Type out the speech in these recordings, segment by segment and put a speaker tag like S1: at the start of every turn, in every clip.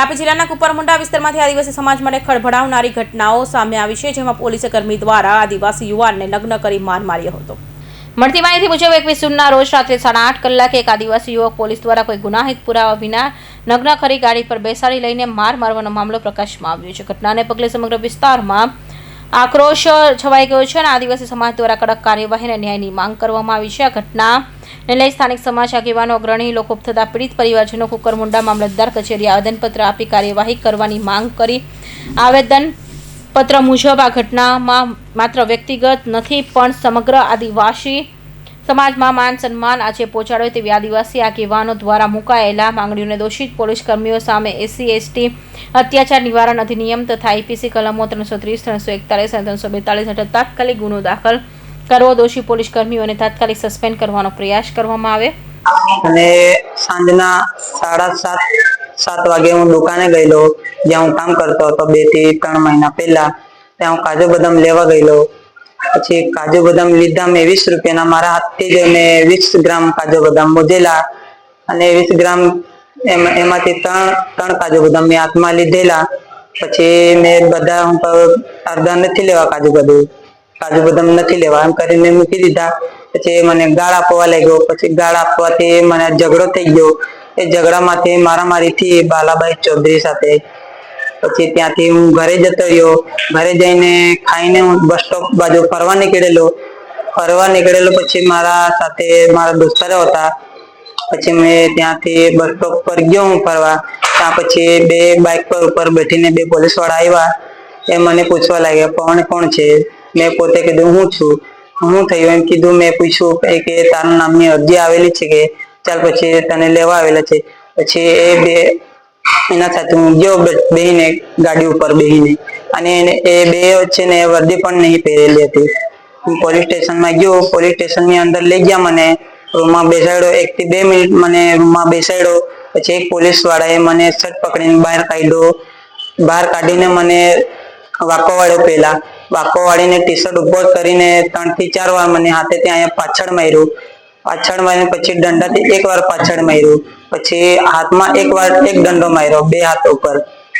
S1: તાપી જિલ્લાના કુપરમુંડા વિસ્તારમાંથી આદિવાસી સમાજ માટે ખળભળાવનારી ઘટનાઓ સામે આવી છે, જેમાં પોલીસ કર્મી દ્વારા આદિવાસી યુવાનને નગ્ન કરી માર માર્યો હતો. મળતી માહિતી મુજબ એકવીસ જૂનના રોજ રાત્રે સાડા આઠ કલાકે એક આદિવાસી યુવક પોલીસ દ્વારા કોઈ ગુનાહિત પુરાવા વિના નગ્ન ખરી ગાડી પર બેસાડી લઈને માર મારવાનો મામલો પ્રકાશમાં આવ્યો છે. ઘટનાને પગલે સમગ્ર વિસ્તારમાં આક્રોશ છવાઈ ગયો છે અને આદિવાસી સમાજ દ્વારા કડક કાર્યવાહી અને ન્યાયની માંગ કરવામાં આવી છે. આ ઘટનાને લઈ સ્થાનિક સમાજ આગેવાનો, અગ્રણી લોકો તથા પીડિત પરિવારજનો કુકરમુંડા મામલતદાર કચેરી આવેદનપત્ર આપી કાર્યવાહી કરવાની માંગ કરી. આવેદન પત્ર મુજબ આ ઘટનામાં માત્ર વ્યક્તિગત નથી, પણ સમગ્ર આદિવાસી સમાજમાં માન સન્માન આજે પહોંચાડે તેવી આદિવાસી આગેવાનો દ્વારા મુકાયેલા માંગણીઓને દોષિત પોલીસ કર્મીઓ સામે એસસી એસટી અત્યાચાર નિવારણ અધિનિયમ તથા આઈપીસી કલમો ત્રણસો ત્રીસ, ત્રણસો એકતાલીસ અને ત્રણસો બેતાલીસ હેઠળ તાત્કાલિક ગુનો દાખલ કરવો, દોષી પોલીસ કર્મીઓને તાત્કાલિક સસ્પેન્ડ કરવાનો પ્રયાસ કરવામાં આવે.
S2: અને સાંજના સાડા સાત સાત વાગે હું દુકાને ગયેલો, જ્યાં હું કામ કરતો હતો બેથી ત્રણ મહિના પહેલા, ત્યાં હું કાજુ બદામ લેવા ગયેલો. પછી કાજુ બદામ લીધા, મેં વીસ રૂપિયાના મારા હાથથી જ મેં વીસ ગ્રામ કાજુ બદામ મોજેલા અને વીસ ગ્રામ એમ- એમાંથી ત્રણ ત્રણ કાજુ બદામ મેં હાથમાં લીધેલા. પછી મેં બધા, હું અડધા નથી લેવા કાજુ બદામ કાજુ બદામ નથી લેવા. એમ કરીને મૂકી દીધા. પછી મને ગાળ આપવા લાગ્યો. પછી ગાળ આપવાથી મને ઝઘડો થઈ ગયો. એ ઝઘડામાંથી મારામારીથી બાલાભાઈ ચૌધરી સાથે. પછી ત્યાંથી હું ઘરે જતો રહ્યો. ઘરે જઈને ખાઈને હું બસ સ્ટોપ બાજુ ફરવા નીકળેલો. ફરવા નીકળેલો પછી મારા સાથે મારા દોસ્તારો હતા. પછી મેં ત્યાંથી બસ સ્ટોપ પર ગયો હું ફરવા. ત્યાં પછી બે બાઇક પર ઉપર બેઠીને બે પોલીસવાળા આવ્યા. એ મને પૂછવા લાગ્યા, કોણ કોણ છે? મેં પોતે કીધું, હું છું. હું થયું એમ કીધું, મેં પૂછ્યું કે તારું નામની અરજી આવેલી છે કે? ચાલ પછી તને લેવા આવેલા છે. પછી એ બે એના સાથે હું ગયો બેહીને ગાડી ઉપર બેહીને. અને એ બે છે ને વર્દી પણ નહીં પહેરેલી હતી. હું પોલીસ સ્ટેશનમાં ગયો, પોલીસ સ્ટેશનની અંદર લઈ ગયા મને. રૂમમાં બેસાડ્યો, એક થી બે મિનિટ મને રૂમમાં બેસાડ્યો. પછી એક પોલીસ વાળાએ મને શર્ટ પકડીને બહાર કાઢ્યો. બહાર કાઢીને મને વાકો વાળ્યો પહેલા. વાકો વાળીને ટી શર્ટ ઊભો કરીને ત્રણથી ચાર વાર મને હાથે ત્યાં પાછળ માર્યું. પાછળ માર્યું પછી દંડાથી એક વાર પાછળ માર્યું. પછી હાથમાં એક વાર એક દંડો માર્યો, બે હાથ ઉપર.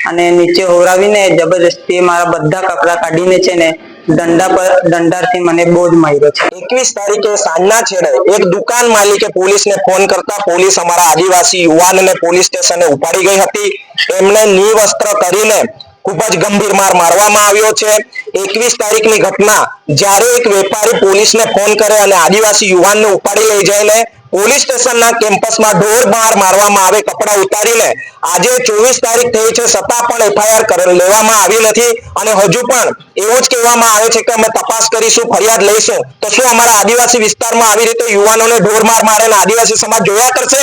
S2: અને નીચે હોરાવીને જબરજસ્તી મારા બધા કપડા કાઢીને છે ને દંડા પર દંડાથી મને બહુ માર્યો છે.
S3: એકવીસ તારીખે સાંજના છેડે એક દુકાન માલિકે પોલીસને ફોન કરતા પોલીસ અમારા આદિવાસી યુવાનને પોલીસ સ્ટેશને ઉપાડી ગઈ હતી. એમને નિવસ્ત્ર કરીને ખૂબ જ ગંભીર માર મારવામાં આવ્યો છે. એકવીસ તારીખની ઘટના, જ્યારે એક વેપારી પોલીસને ફોન કરે અને આદિવાસી યુવાનને ઉપાડી લઈ જઈને પોલીસ સ્ટેશનના કેમ્પસમાં ઢોર માર મારવામાં આવે, કપડા ઉતારીને આજે ચોવીસ તારીખ થઈ છે છતાં પણ એફઆઈઆર લેવામાં આવી નથી. અને હજુ પણ એવું જ કહેવામાં આવે છે કે અમે તપાસ કરીશું, ફરિયાદ લઈશું. તો શું અમારા આદિવાસી વિસ્તારમાં આવી રીતે યુવાનોને ઢોર માર મારે આદિવાસી સમાજ જોયા કરશે?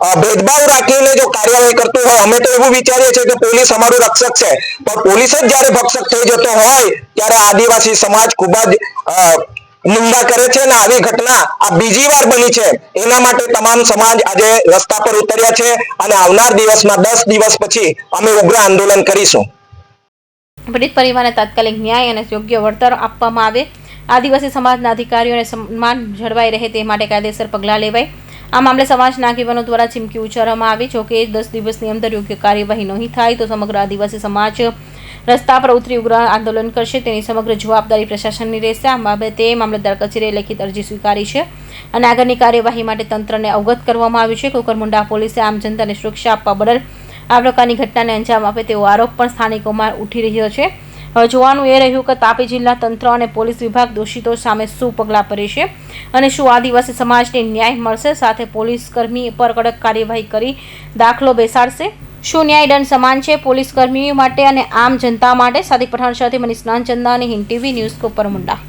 S3: ભેદભાવ રાખીને જો કાર્યવાહી કરતું હોય, અમે તો એવું વિચારીએ છીએ કે પોલીસ અમારું રક્ષક છે. પણ પોલીસ જ જ્યારે ભક્ષક થઈ જતો હોય, ત્યારે આદિવાસી સમાજ ખૂબ જ નિંદા કરે છે અને આવી ઘટના આ બીજી વાર બની છે. એના માટે તમામ સમાજ આજે રસ્તા પર ઉતર્યા છે અને આવનાર દિવસમાં દસ દિવસ પછી અમે ઉગ્ર આંદોલન કરીશું.
S1: પીડિત પરિવારને તાત્કાલિક ન્યાય અને યોગ્ય વળતર આપવામાં આવે. આદિવાસી સમાજના અધિકારીઓને સન્માન જળવાઈ રહે તે માટે કાયદેસર પગલાં લેવાય. આ મામલે સમાજના આગેવાનો દ્વારા ચીમકી ઉચ્ચારવામાં આવી. જોકે દસ દિવસની અંદર યોગ્ય કાર્યવાહી નહીં થાય તો સમગ્ર આદિવાસી સમાજ રસ્તા પર ઉતરી ઉગ્ર આંદોલન કરશે. તેની સમગ્ર જવાબદારી પ્રશાસનની રહેશે. આ બાબતે મામલતદાર કચેરીએ લેખિત અરજી સ્વીકારી છે. અને આગળની કાર્યવાહી માટે તંત્રને અવગત કરવામાં આવ્યું છે. કુકરમુંડા પોલીસે આમ જનતાને સુરક્ષા આપવા બદલ આ પ્રકારની ઘટનાને અંજામ આપે તેવો આરોપ પણ સ્થાનિકોમાં ઉઠી રહ્યો છે. જોવાનું એ રહ્યું કે તાપી જિલ્લા તંત્ર અને પોલીસ વિભાગ દોષિતો સામે શું પગલાં ભરે છે અને શું આદિવાસી સમાજને ન્યાય મળશે? સાથે પોલીસ કર્મી પર કડક કાર્યવાહી કરી દાખલો બેસાડશે. શું ન્યાય દંડ સમાન છે? પોલીસ કર્મીઓ માટે અને આમ જનતા માટે? સાદિક પઠાણ સાથે મનીષ નાનચંદા અને હિન્દ ટીવી ન્યૂઝ કોપર મુંડા